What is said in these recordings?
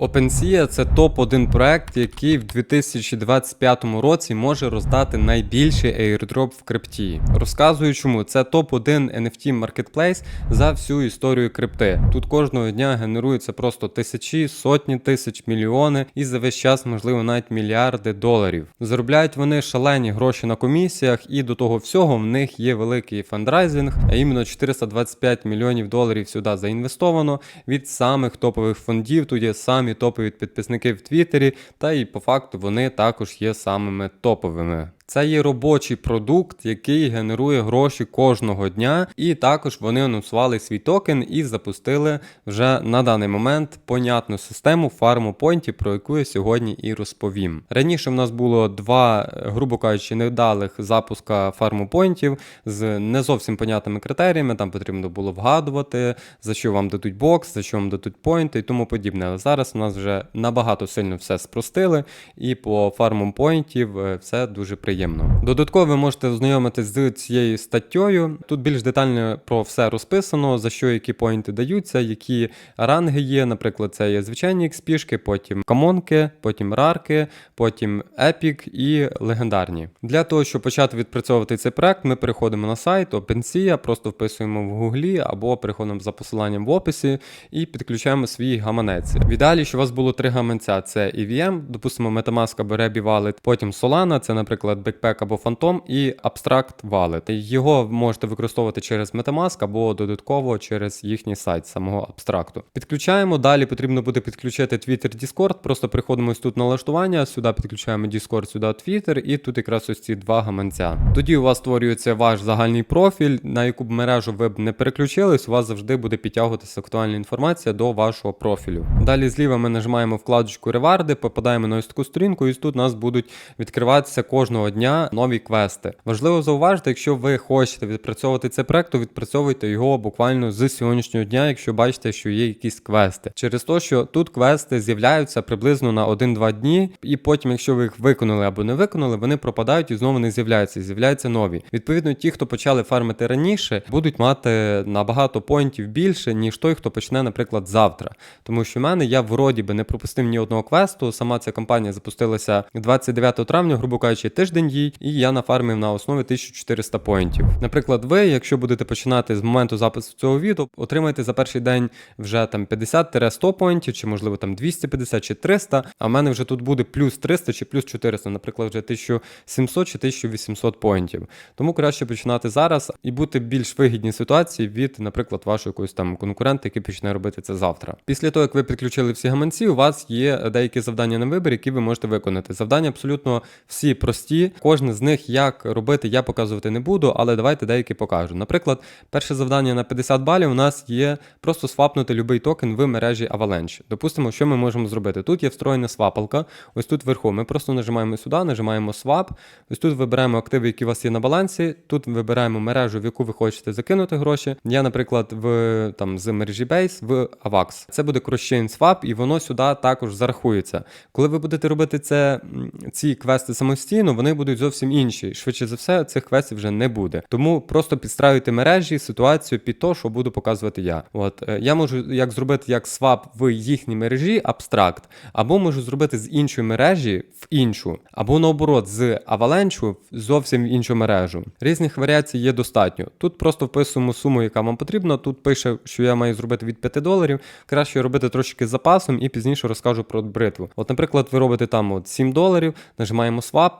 OpenSea – це топ-1 проект, який в 2025 році може роздати найбільший airdrop в крипті. Розказую, чому це топ-1 NFT Marketplace за всю історію крипти. Тут кожного дня генеруються просто тисячі, сотні тисяч, мільйони і за весь час, можливо, навіть мільярди доларів. Заробляють вони шалені гроші на комісіях, і до того всього в них є великий фандрайзинг, а іменно 425 мільйонів доларів сюди заінвестовано від самих топових фондів. Тут є самі топові підписники в Твіттері, та і по факту вони також є самими топовими. Це є робочий продукт, який генерує гроші кожного дня, і також вони анонсували свій токен і запустили вже на даний момент понятну систему фарму поінтів, про яку я сьогодні і розповім. Раніше в нас було два, е, грубо кажучи, невдалих запуска фарму поінтів з не зовсім понятними критеріями. Там потрібно було вгадувати, за що вам дадуть бокс, за що вам дадуть поінти і тому подібне. Але зараз у нас вже набагато сильно все спростили, і по фарму поінтів е, все дуже приємно. Додатково ви можете ознайомитись з цією статтєю. Тут більш детально про все розписано, за що які поінти даються, які ранги є. Наприклад, це є звичайні експішки, потім камонки, потім рарки, потім епік і легендарні. Для того, щоб почати відпрацьовувати цей проект, ми переходимо на сайт OpenSea, просто вписуємо в гуглі або переходимо за посиланням в описі і підключаємо свій гаманець. В що у вас було три гаманця: це EVM, допустимо, Metamask або Rebі Wallet, потім Solana, це, наприклад, Backpack або Phantom, і Abstract Wallet. Його можете використовувати через Metamask або додатково через їхній сайт самого абстракту. Підключаємо. Далі потрібно буде підключити Twitter Discord. Просто приходимо ось тут налаштування, сюди підключаємо Discord, сюди Twitter, і тут якраз ось ці два гаманця. Тоді у вас створюється ваш загальний профіль, на яку б мережу ви б не переключились, у вас завжди буде підтягуватися актуальна інформація до вашого профілю. Далі зліва ми нажимаємо вкладочку реварди, попадаємо на ось таку сторінку, і тут у нас будуть відкриватися кожного дня нові квести. Важливо зауважити, якщо ви хочете відпрацьовувати цей проект, то відпрацьовуйте його буквально з сьогоднішнього дня, якщо бачите, що є якісь квести. Через те, що тут квести з'являються приблизно на 1-2 дні, і потім, якщо ви їх виконали або не виконали, вони пропадають і знову не з'являються, з'являються нові. Відповідно, ті, хто почали фармити раніше, будуть мати набагато поінтів більше, ніж той, хто почне, наприклад, завтра. Тому що в мене я вроді би не пропустив ні одного квесту. Сама ця кампанія запустилася 29 травня, грубо кажучи, тиждень їй, і я нафармив на основі 1400 поінтів. Наприклад, ви, якщо будете починати з моменту запису цього відео, отримаєте за перший день вже там 50-100 поінтів, чи можливо там 250 чи 300, а в мене вже тут буде плюс 300 чи плюс 400, наприклад, вже 1700 чи 1800 поінтів. Тому краще починати зараз і бути більш вигідній ситуації від, наприклад, вашого якогось там конкурента, який почне робити це завтра. Після того, як ви підключили всі гаманці, у вас є деякі завдання на вибір, які ви можете виконати. Завдання абсолютно всі прості. Кожне з них як робити, я показувати не буду, але давайте деякі покажу. Наприклад, перше завдання на 50 балів у нас є просто свапнути будь-який токен в мережі Avalanche. Допустимо, що ми можемо зробити. Тут є встроєна свапалка. Ось тут вверху. Ми просто нажимаємо сюди, нажимаємо swap. Ось тут вибираємо активи, які у вас є на балансі. Тут вибираємо мережу, в яку ви хочете закинути гроші. Я, наприклад, в там з мережі Base в AVAX. Це буде cross-chain swap, і воно сюди також зарахується. Коли ви будете робити це, ці квести самостійно, вони будуть зовсім інші. Швидше за все, цих квестів вже не буде. Тому просто підстраюйте мережі, ситуацію під то, що буду показувати я. От е, я можу як зробити як свап в їхній мережі абстракт, або можу зробити з іншої мережі в іншу, або наоборот, з Avalanche в іншу мережу. Різних варіацій є достатньо. Тут просто вписуємо суму, яка вам потрібна. Тут пише, що я маю зробити від 5 доларів. Краще робити трошки запасом і пізніше розкажу про бритву. От, наприклад, ви робите там от 7 доларів, нажимаємо свап,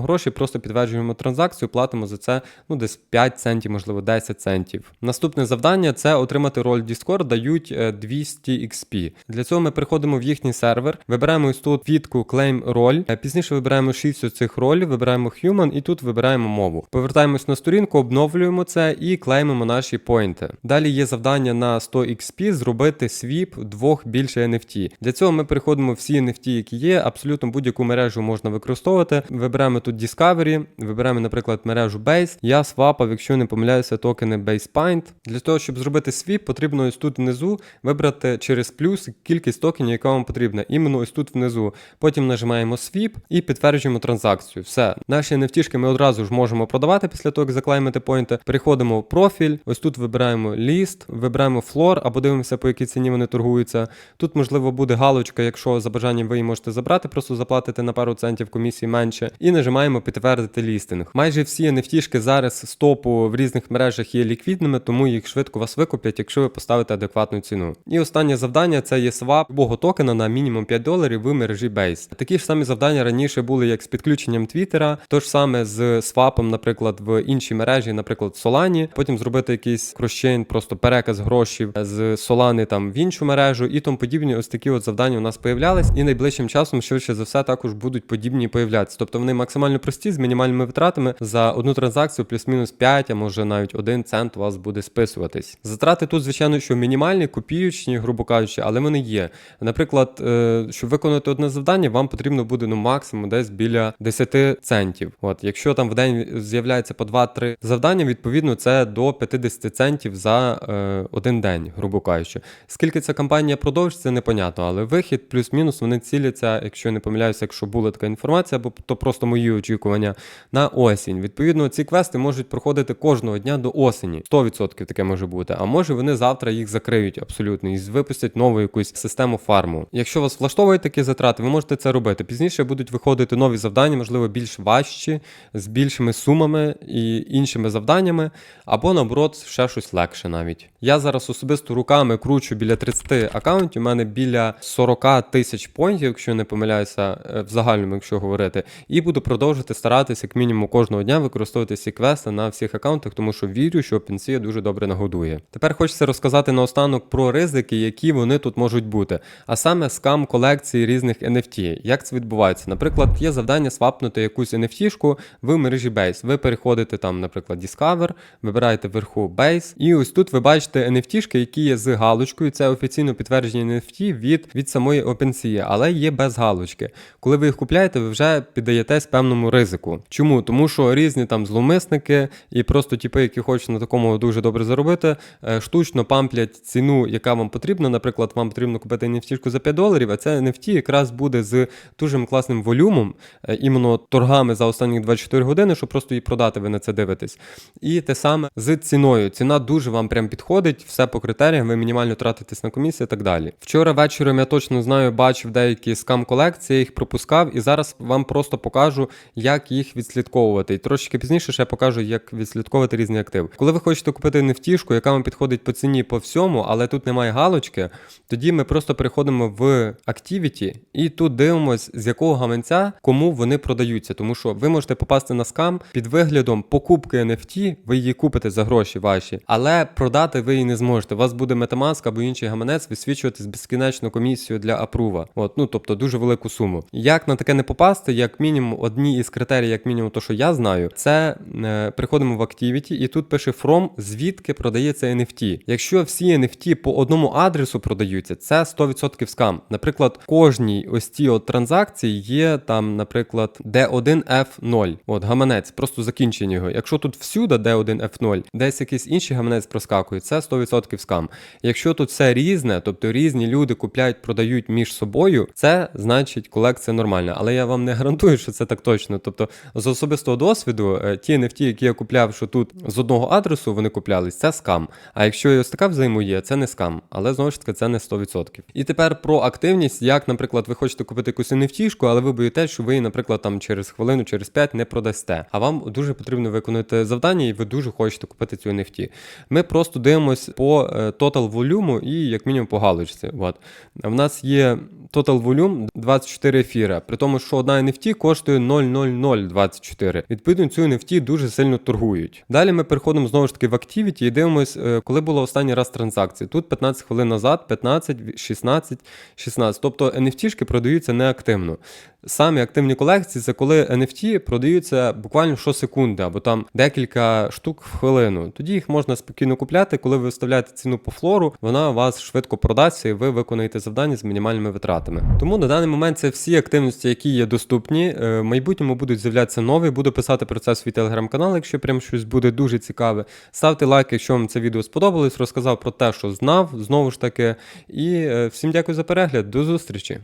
перекладуємо гроші, просто підтверджуємо транзакцію, платимо за це ну десь 5 центів, можливо 10 центів. Наступне завдання це отримати роль Discord, дають е, 200 XP. Для цього ми приходимо в їхній сервер, вибираємо ось тут квітку Claim роль. Е, Пізніше вибираємо 6 оцих ролів, вибираємо Human і тут вибираємо мову. Повертаємось на сторінку, обновлюємо це і клеймимо наші поінти. Далі є завдання на 100 XP зробити свіп двох більше NFT. Для цього ми переходимо всі NFT, які є, абсолютно будь-яку мережу можна використовувати. Вибираємо тут тут Discovery, вибираємо, наприклад, мережу Base. Я свапав, якщо не помиляюся, токени BasePint. Для того, щоб зробити свіп, потрібно ось тут внизу вибрати через плюс кількість токенів, яка вам потрібна. Іменно ось тут внизу. Потім нажимаємо свіп і підтверджуємо транзакцію. Все. Наші NFT ми одразу ж можемо продавати після того, як заклеймити поінти. Переходимо в профіль. Ось тут вибираємо ліст, вибираємо флор або дивимося, по якій ціні вони торгуються. Тут, можливо, буде галочка, якщо за бажанням ви її можете забрати, просто заплатити на пару центів комісії менше. І нажимаємо підтвердити лістинг. Майже всі NFT зараз з топу в різних мережах є ліквідними, тому їх швидко вас викуплять, якщо ви поставите адекватну ціну. І останнє завдання це є свап любого токена на мінімум 5 доларів в мережі Base. Такі ж самі завдання раніше були як з підключенням Твіттера, то ж саме з свапом, наприклад, в іншій мережі, наприклад, Solana, потім зробити якийсь кросчейн, просто переказ грошей з Solana там в іншу мережу і тому подібні. Ось такі от завдання у нас появлялись, і найближчим часом швидше за все також будуть подібні появлятися. Тобто вони максимально прості з мінімальними витратами за одну транзакцію, плюс-мінус 5, а може навіть 1 цент у вас буде списуватись. Затрати тут, звичайно, що мінімальні, копіючні, грубо кажучи, але вони є. Наприклад, е, щоб виконати одне завдання, вам потрібно буде ну максимум десь біля 10 центів. От, якщо там в день з'являється по 2-3 завдання, відповідно це до 50 центів за е, один день, грубо кажучи. Скільки ця кампанія продовжиться, непонятно, але вихід плюс-мінус вони ціляться, якщо я не помиляюся, якщо була така інформація, або то просто мої очікування на осінь. Відповідно, ці квести можуть проходити кожного дня до осені. 100% таке може бути. А може вони завтра їх закриють абсолютно і випустять нову якусь систему фарму. Якщо вас влаштовують такі затрати, ви можете це робити. Пізніше будуть виходити нові завдання, можливо, більш важчі, з більшими сумами і іншими завданнями, або наоборот, ще щось легше навіть. Я зараз особисто руками кручу біля 30 аккаунтів. У мене біля 40 тисяч поінтів, якщо не помиляюся, е, в загальному, якщо говорити, і буду продовжувати старатися як мінімум кожного дня використовувати ці квести на всіх аккаунтах, тому що вірю, що OpenSea дуже добре нагодує. Тепер хочеться розказати наостанок про ризики, які вони тут можуть бути. А саме скам колекції різних NFT. Як це відбувається? Наприклад, є завдання свапнути якусь NFT-шку в мережі Base. Ви переходите там, наприклад, Discover, вибираєте вверху Base, і ось тут ви бачите NFT-шки, які є з галочкою. Це офіційно підтвердження NFT від, від самої OpenSea, але є без галочки. Коли ви їх купляєте, ви вже піддаєтесь певному ризику. Чому? Тому що різні там зловмисники і просто типи, які хочуть на такому дуже добре заробити, е, штучно памплять ціну, яка вам потрібна. Наприклад, вам потрібно купити NFT за 5 доларів, а це NFT якраз буде з дуже класним волюмом, е, іменно торгами за останні 24 години, щоб просто її продати, ви на це дивитесь. І те саме з ціною. Ціна дуже вам прям підходить, все по критеріям, ви мінімально тратитесь на комісію і так далі. Вчора вечором я точно знаю, бачив деякі скам колекції, їх пропускав, і зараз вам просто покажу, як їх відслідковувати. І трошки пізніше ще покажу, як відслідковувати різні активи. Коли ви хочете купити нефтішку, яка вам підходить по ціні по всьому, але тут немає галочки, тоді ми просто переходимо в Activity і тут дивимось, з якого гаманця кому вони продаються. Тому що ви можете попасти на скам під виглядом покупки NFT, ви її купите за гроші ваші, але продати ви її не зможете. У вас буде Metamask або інший гаманець висвічувати безкінечну комісію для апрува. От, ну тобто дуже велику суму. Як на таке не попасти, як мінімум, одні із критерій, як мінімум, то що я знаю, це е, приходимо в Activity, і тут пише From, звідки продається NFT. Якщо всі NFT по одному адресу продаються, це 100% скам. Наприклад, кожній ось цій от транзакції є там, наприклад, D1F0. От гаманець, просто закінчення його. Якщо тут всюди D1F0, десь якийсь інший гаманець проскакує, це 100% скам. Якщо тут все різне, тобто різні люди купляють, продають між собою, це значить колекція нормальна. Але я вам не гарантую, що це так точно. Тобто, з особистого досвіду, е, ті NFT, які я купляв, що тут з одного адресу вони куплялись, це скам. А якщо і ось така взаємодія, це не скам. Але знову ж таки це не 100%. І тепер про активність, як, наприклад, ви хочете купити якусь NFT, але ви боїтесь, що ви її, наприклад, там через хвилину, через 5 не продасте. А вам дуже потрібно виконати завдання, і ви дуже хочете купити цю NFT. Ми просто дивимось по е, total volume і як мінімум по галочці. От. В нас є total volume 24 ефіра, при тому, що одна NFT коштує 0,0024. Відповідно, цю NFT дуже сильно торгують. Далі ми переходимо знову ж таки в Activity і дивимось, е, коли було останній раз транзакції. Тут 15 хвилин назад, 15, 16, 16. Тобто NFT-шки продаються неактивно. Самі активні колекції це коли NFT продаються буквально щосекунди, або там декілька штук в хвилину. Тоді їх можна спокійно купляти. Коли ви виставляєте ціну по флору, вона у вас швидко продасться і ви виконаєте завдання з мінімальними витратами. Тому на даний момент це всі активності, які є доступні. Е, В майбутньому будуть з'являтися нові. Буду писати про це в свій телеграм-канал, якщо прям щось буде дуже цікаве. Ставте лайк, якщо вам це відео сподобалось. Розказав про те, що знав, знову ж таки. І е, всім дякую за перегляд. До зустрічі!